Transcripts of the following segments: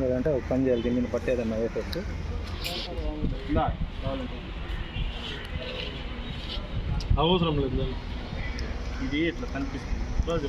లేదంటే ఒక పని చేయాలి దీన్ని పట్టేదన్నా వేసేసి అవసరం లేదు. ఇది ఇట్లా కనిపిస్తుంది.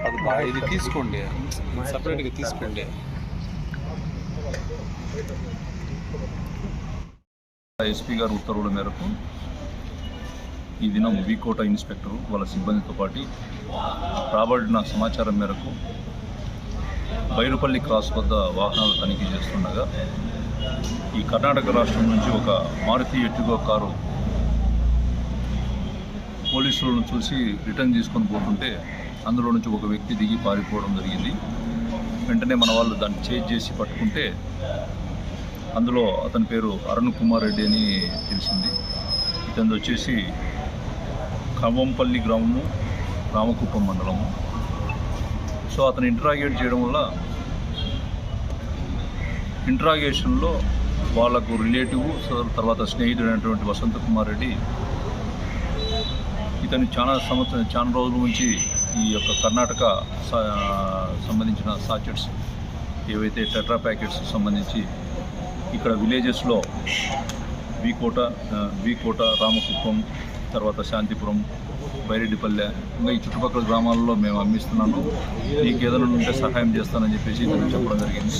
అది బా- ఇది తీసుకోండి. సపరేట్గా తీసుకోండి. ఎస్పీ గారు ఉత్తర్వుల మేరకు ఈ దినం వీకోట ఇన్స్పెక్టర్ వాళ్ళ సిబ్బందితో పాటు రాబడిన సమాచారం మేరకు బైరుపల్లి క్రాస్ వద్ద వాహనాలు తనిఖీ చేస్తుండగా ఈ కర్ణాటక రాష్ట్రం నుంచి ఒక మారుతి ఎట్టుగో కారు పోలీసులను చూసి రిటర్న్ తీసుకొని పోతుంటే అందులో నుంచి ఒక వ్యక్తి దిగి పారిపోవడం జరిగింది. వెంటనే మన వాళ్ళు దాన్ని చేజ్ చేసి పట్టుకుంటే అందులో అతని పేరు అరుణ్ కుమార్ రెడ్డి అని తెలిసింది. ఇతను వచ్చేసి ఖమ్మంపల్లి గ్రామము రామకుప్పం మండలము. సో అతను ఇంట్రాగేట్ చేయడం వల్ల ఇంట్రాగేషన్లో వాళ్ళకు రిలేటివ్ సో తర్వాత స్నేహితుడైనటువంటి వసంత కుమార్ రెడ్డి ఇతను చాలా సంవత్సరం చాలా రోజుల నుంచి ఈ యొక్క కర్ణాటక సా- సంబంధించిన సాచెట్స్ ఏవైతే టెట్రా ప్యాకెట్స్ సంబంధించి ఇక్కడ విలేజెస్లో వీకోట ఆ, రామకుప్పం తర్వాత శాంతిపురం బైరెడ్డిపల్లె ఇంకా ఈ చుట్టుపక్కల గ్రామాల్లో మేము అమ్మిస్తున్నాను. నీకు ఏదైనా ఉంటే సహాయం చేస్తానని చెప్పేసి ఇతను చెప్పడం జరిగింది.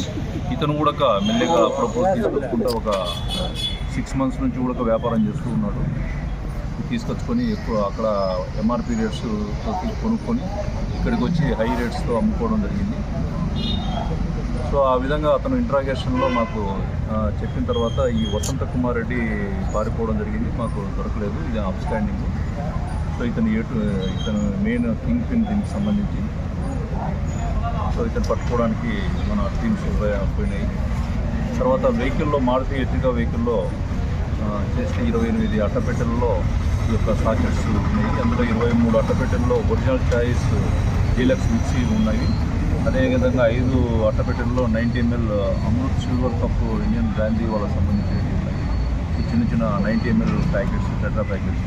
ఇతను కూడా ఒక మెల్లగా అప్పుడప్పుడు ఒక సిక్స్ మంత్స్ నుంచి కూడా వ్యాపారం చేస్తూ ఉన్నాడు. తీసుకొచ్చుకొని ఎక్కువ అక్కడ ఎంఆర్పి రేట్స్ కొనుక్కొని ఇక్కడికి వచ్చి హై రేట్స్తో అమ్ముకోవడం జరిగింది. సో ఆ విధంగా అతను ఇంట్రాగేషన్లో మాకు చెప్పిన తర్వాత ఈ వసంత కుమార్ రెడ్డి పారిపోవడం జరిగింది. మాకు దొరకలేదు. ఇది అప్స్టాండింగ్ సో ఇతను ఏటు ఇతను మెయిన్ కింగ్ పిన్ దీనికి సంబంధించి. సో ఇతను పట్టుకోవడానికి మన టీమ్స్ పోయినాయి. తర్వాత వెహికల్లో మారుతి ఎత్తిగా వెహికల్లో చేసిన ఇరవై ఎనిమిది అట్టపెట్టెలలో ఈ యొక్క సాకెట్స్ ఉన్నాయి. అందులో ఇరవై మూడు అట్టపెట్టెల్లో ఒరిజినల్ చాయిస్ డీలక్స్ మిక్సీ ఉన్నాయి. అదేవిధంగా ఐదు అట్టపెట్టెల్లో ninety ML Amrit silver cup Indian brandy వాళ్ళకి సంబంధించినవి ఉన్నాయి. చిన్న చిన్న ninety ML packets tetra packets.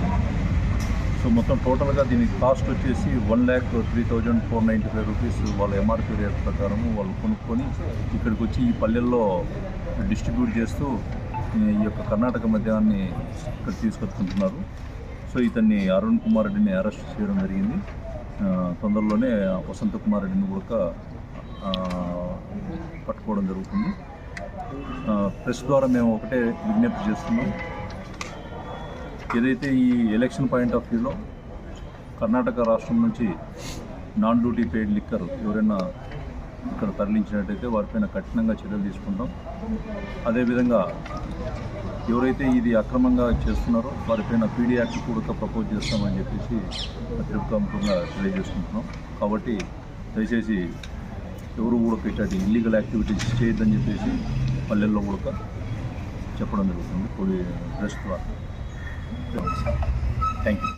So మొత్తం టోటల్గా దీనికి కాస్ట్ వచ్చేసి one lakh three thousand four ninety five rupees వాళ్ళ ఎంఆర్పీ రేట్ ప్రకారం వాళ్ళు కొనుక్కొని ఇక్కడికి వచ్చి ఈ పల్లెల్లో డిస్ట్రిబ్యూట్ చేస్తూ ఈ యొక్క కర్ణాటక మద్యాన్ని ఇక్కడ తీసుకొచ్చుకుంటున్నారు. సో ఇతన్ని అరుణ్ కుమార్ రెడ్డిని అరెస్ట్ చేయడం జరిగింది. తొందరలోనే వసంత కుమార్ రెడ్డిని కూడా పట్టుకోవడం జరుగుతుంది. ప్రెస్ ద్వారా మేము ఒకటే విజ్ఞప్తి చేస్తున్నాం. ఏదైతే ఈ ఎలక్షన్ పాయింట్ ఆఫ్ వ్యూలో కర్ణాటక రాష్ట్రం నుంచి నాన్ డ్యూటీ పెయిడ్ లిక్కర్ ఎవరైనా ఇక్కడ తరలించినట్టయితే వారిపైన కఠినంగా చర్యలు తీసుకుంటాం. అదేవిధంగా ఎవరైతే ఇది అక్రమంగా చేస్తున్నారో వారిపైన పీడీ యాక్ట్ కూడా ప్రపోజ్ చేస్తామని చెప్పేసి తిరుగుతాంపుగా తెలియజేసుకుంటున్నాం. కాబట్టి దయచేసి ఎవరు కూడా ఇట్లాంటి ఇల్లీగల్ యాక్టివిటీస్ చేయొద్దని చెప్పేసి పల్లెల్లో కూడా చెప్పడం జరుగుతుంది. పోలీ ప్రెస్ ద్వారా థ్యాంక్ యూ